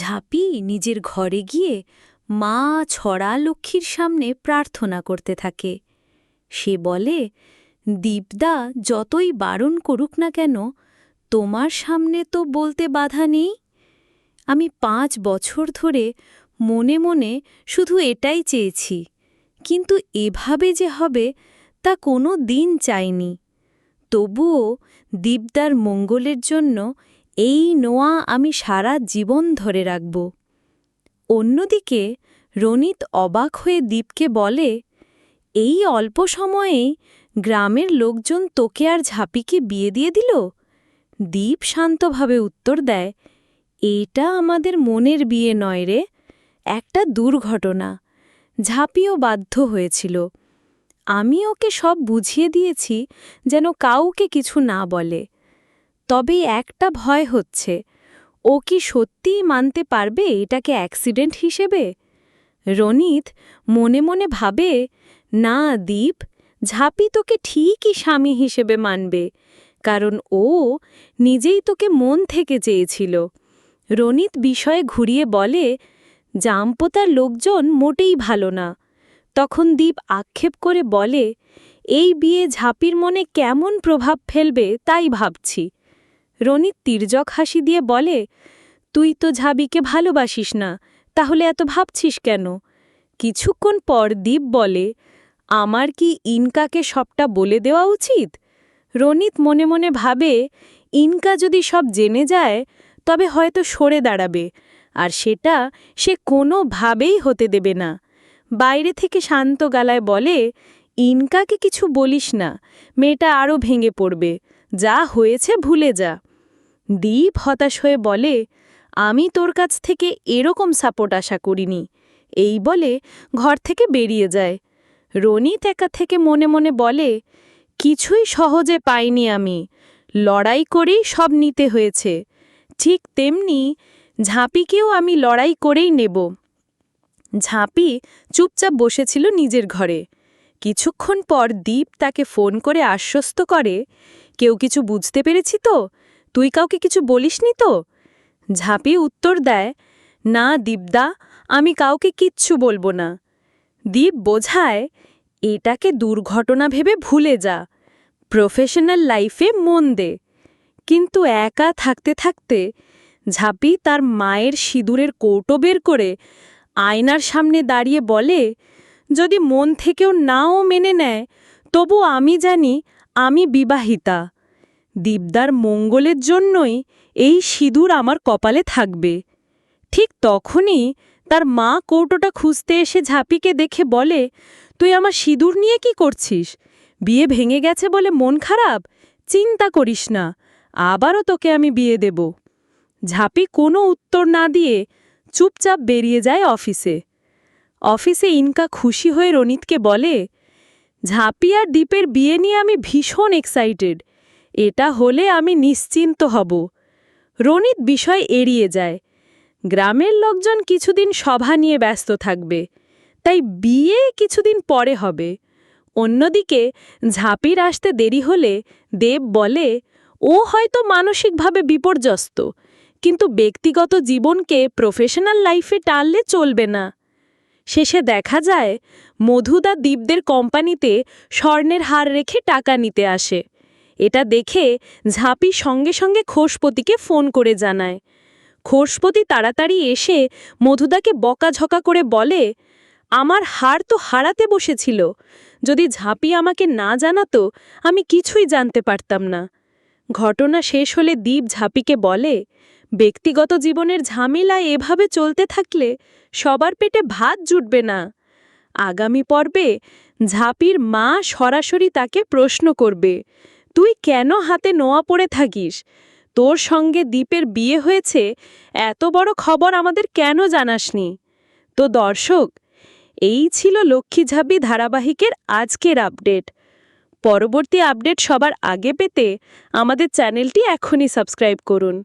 ঝাঁপি নিজের ঘরে গিয়ে মা ছড়া লক্ষ্মীর সামনে প্রার্থনা করতে থাকে। সে বলে, দীপদা, যতই বারণ করুক না কেন, তোমার সামনে তো বলতে বাধা নেই। আমি পাঁচ বছর ধরে মনে মনে শুধু এটাই চেয়েছি, কিন্তু এভাবে যে হবে তা কোনো দিন চাইনি। তবুও দীপদার মঙ্গলের জন্য এই নোয়া আমি সারা জীবন ধরে রাখব। অন্যদিকে, রনিত অবাক হয়ে দীপকে বলে, এই অল্প সময়েই গ্রামের লোকজন তোকে আর ঝাঁপিকে বিয়ে দিয়ে দিল? দীপ শান্তভাবে উত্তর দেয়, এটা আমাদের মনের বিয়ে নয় রে, একটা দুর্ঘটনা। ঝাঁপিও বাধ্য হয়েছিল। আমি ওকে সব বুঝিয়ে দিয়েছি যেন কাউকে কিছু না বলে। তবে একটা ভয় হচ্ছে। ও কি সত্যিই মানতে পারবে এটাকে অ্যাক্সিডেন্ট হিসেবে? রনিত মনে মনে ভাবে, না, দীপ, ঝাঁপি তোকে ঠিকই স্বামী হিসেবে মানবে, কারণ ও নিজেই তোকে মন থেকে চেয়েছিল। রনিত বিষয়ে ঘুরিয়ে বলে, জাম্পতার লোকজন মোটেই ভালো না। তখন দীপ আক্ষেপ করে বলে, এই বিয়ে ঝাঁপির মনে কেমন প্রভাব ফেলবে তাই ভাবছি। রনিত তির্যক হাসি দিয়ে বলে, তুই তো ঝাবিকে ভালোবাসিস না, তাহলে এত ভাবছিস কেন? কিছুক্ষণ পর দীপ বলে, আমার কি ইনকাকে সবটা বলে দেওয়া উচিত? রনিত মনে মনে ভাবে, ইনকা যদি সব জেনে যায়, তবে হয়তো সরে দাঁড়াবে, আর সেটা সে কোনোভাবেই হতে দেবে না। বাইরে থেকে শান্ত গালায় বলে, ইনকাকে কিছু বলিস না, মেয়েটা আরও ভেঙে পড়বে, যা হয়েছে ভুলে যা। দীপ হতাশ হয়ে বলে, আমি তোর কাছ থেকে এরকম সাপোর্ট আশা করিনি। এই বলে ঘর থেকে বেরিয়ে যায়। রনিত একা থেকে মনে মনে বলে, কিছুই সহজে পাইনি আমি। লড়াই করেই সব নিতে হয়েছে। ঠিক তেমনি ঝাঁপিকেও আমি লড়াই করেই নেব। ঝাঁপি চুপচাপ বসেছিল নিজের ঘরে। কিছুক্ষণ পর দীপ তাকে ফোন করে আশ্বস্ত করে, কেউ কিছু বুঝতে পেরেছি তো? তুই কাউকে কিছু বলিসনি তো? ঝাঁপি উত্তর দেয়, না, দীপদা, আমি কাউকে কিচ্ছু বলব না। দীপ বোঝায়, এটাকে দুর্ঘটনা ভেবে ভুলে যা। প্রফেশনাল লাইফে মন দে। কিন্তু একা থাকতে থাকতে ঝাঁপি তার মায়ের সিঁদুরের কৌটো বের করে আয়নার সামনে দাঁড়িয়ে বলে, যদি মন থেকেও নাও মেনে নেয়, তবু আমি জানি আমি বিবাহিতা। দীপদার মঙ্গলের জন্যই এই সিঁদুর আমার কপালে থাকবে। ঠিক তখনই তার মা কৌটোটা খুঁজতে এসে ঝাঁপিকে দেখে বলে, তুই আমার সিঁদুর নিয়ে কি করছিস? বিয়ে ভেঙে গেছে বলে মন খারাপ? চিন্তা করিস না, আবারও তোকে আমি বিয়ে দেব ঝাঁপি কোনো উত্তর না দিয়ে চুপচাপ বেরিয়ে যায় অফিসে। অফিসে ইনকা খুশি হয়ে রনিতকে বলে, ঝাঁপি আর দ্বীপের বিয়ে নিয়ে আমি ভীষণ এক্সাইটেড এটা হলে আমি নিশ্চিন্ত হব। রনিত বিষয় এড়িয়ে যায়। গ্রামের লোকজন কিছুদিন সভা নিয়ে ব্যস্ত থাকবে, তাই বিয়ে কিছুদিন পরে হবে। অন্যদিকে, ঝাঁপির আসতে দেরি হলে দেব বলে, ও হয়তো মানসিকভাবে বিপর্যস্ত, কিন্তু ব্যক্তিগত জীবনকে প্রফেশনাল লাইফে টানলে চলবে না। শেষে দেখা যায়, মধুদা দ্বীপদের কোম্পানিতে স্বর্ণের হার রেখে টাকা নিতে আসে। এটা দেখে ঝাঁপি সঙ্গে সঙ্গে খোসপতিকে ফোন করে জানায়। খোসপতি তাড়াতাড়ি এসে মধুদাকে বকাঝকা করে বলে, আমার হার তো হারাতে বসেছিল। যদি ঝাঁপি আমাকে না জানাতো, আমি কিছুই জানতে পারতাম না। ঘটনা শেষ হলে দ্বীপ ঝাঁপিকে বলে, ব্যক্তিগত জীবনের ঝামেলা এভাবে চলতে থাকলে সবার পেটে ভাত জুটবে না। আগামী পর্বে ঝাঁপির মা সরাসরি তাকে প্রশ্ন করবে। তুই কেন হাতে নোয়া পড়ে থাকিস? তোর সঙ্গে দ্বীপের বিয়ে হয়েছে, এত বড় খবর আমাদের কেন জানাসনি? তো দর্শক, এই ছিল লক্ষ্মী ঝাঁপি ধারাবাহিকের আজকের আপডেট। পরবর্তী আপডেট সবার আগে পেতে আমাদের চ্যানেলটি এখনই সাবস্ক্রাইব করুন।